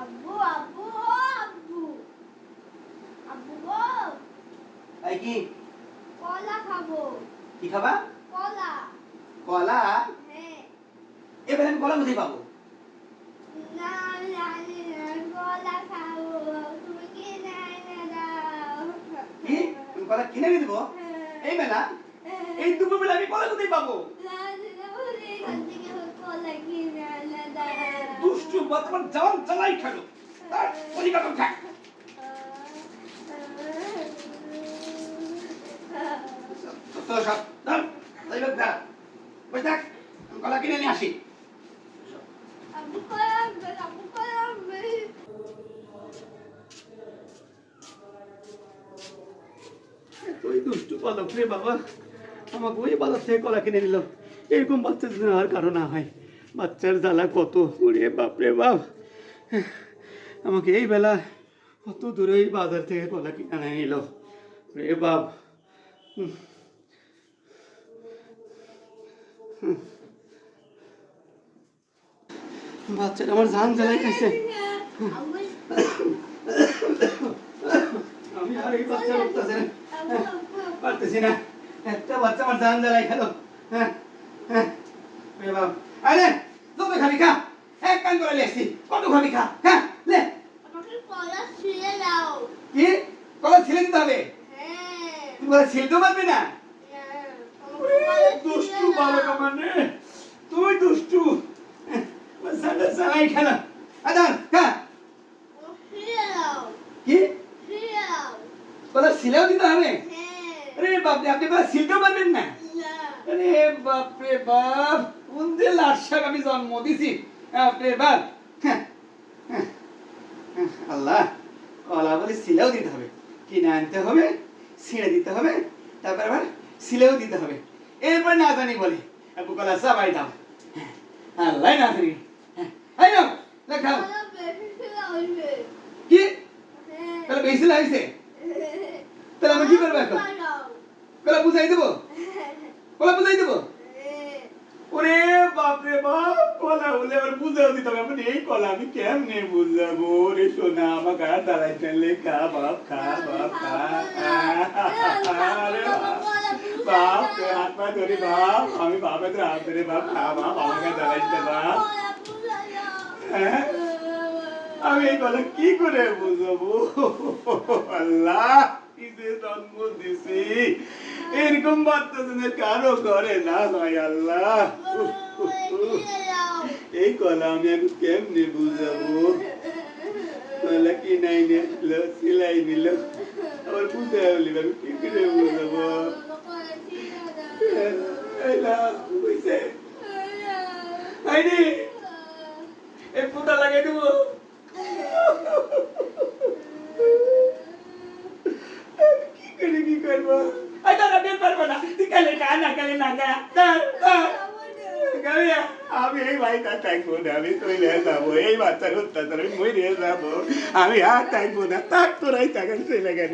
আব্বু আব্বু ও আব্বু। আব্বু গো। এই কি? কলা খাব। কি খাবা? কলা। কলা? হ্যাঁ। এবার আমি কলা কোথায় পাবো? না জানি না কলা খাব। তুমি দাও। কি? তুমি কলা কিনে এনে দেবো? এই বেলা এই দুপুর বেলা আমি কলা কোথায় পাবো? না দুষ্টু বর্তমান জান চালাই খেলো থাক। দুষ্টু রে বাবা, আমাকে ওই বাজার থেকে কলা কিনে নিল। এরকম বাচ্চা আর কারও না হয়। বাচ্চার জ্বালা কত ওরে বাপ রে বাপ। আমাকে এই বেলা কত দূরে এই বাজার থেকে কলা কিনে নিল। রে বাপ। বাচ্চাটা আমার জান জ্বালাই খাইছে। আমি আর এই বাচ্চা উঠতেছে না আব্বু আব্বু পারতেছি না। একটা বাচ্চা আমার জান জ্বালাই খেলো। হ্যাঁ হ্যাঁ। এ বাবা। আরে যত খাবি খা। এক কান করে লেসি কত খাবি খা। হ্যাঁ লে। আমাকে কলা ছিঁড়ে দাও। কি? কলা ছিলে দিতে হবে? হ্যাঁ। তুমি কলা ছিলতেও পারবে না? হ্যাঁ, ওরে, দুষ্টু বালক তুই দুষ্টু। বাচ্চাটা জ্বালাই খেলো খা কি? কলা ছিলেও দিতে হবে? হ্যাঁ। আরে বাপরে আপনি কলা ছিলতেও পারবেন না। না। আরে বাপ রে বাপ। কোন যে লাশাক আমি জন্ম দিছি। বাপ। রে হ্যাঁ, হ্যাঁ, হ্যাঁ, আল্লাহ কলা বলে সিলেও দিতে হবে। কিনে আনতে হবে ছিঁড়ে দিতে হবে তারপর আবার সিলেও দিতে হবে। এরপর না জানি বলে আপু কলা সবাই দাও। আল্লাহ না জানি। হ্যাঁ লেখা কি? তাহলে বেশি লাগছে তাহলে আমি কি করব এখন? কলা বুঝাই দেবো? কলা বুঝাই দেবো? ওরে বাপ রে বাপ, কলা হলে আবার বুঝাও দিতে হবে এই কলা আমি কেমনে বুঝাবো রে সোনা আমার গা দাঁড়াই ফেললে খা, বাপ খা বাপ খা বাপ। তোর হাত পা ধরে বাপ, আমি বাপে তোর হাত ধরে বাপ, খা, বাপ, আমার গা দাঁড়াইতে বাপ হ্যাঁ? আমি এই কলা কি করে বুঝাবো আল্লাহ কি যে জন্ম দিছি এরকম যেন কারও করে না ভাই আল্লাহ এই কলা আমি এখন কেমনে বুঝাবো কলা কি নাই নিল সিলাই নিল আবার বুঝে বলি আমি কি করে বুঝাবো বুঝছে এই ফুটা লাগাই দেবো কি করে কি করব বের পারব না। তুই কালে না কালে না গা আমি এই বাড়িটা থাকব না, আমি চলে যাব, এই বাচ্চার অত্যাচার আমি মরে যাব। আমি আর থাকব না থাক তোরাই থাকেন, চলে গেল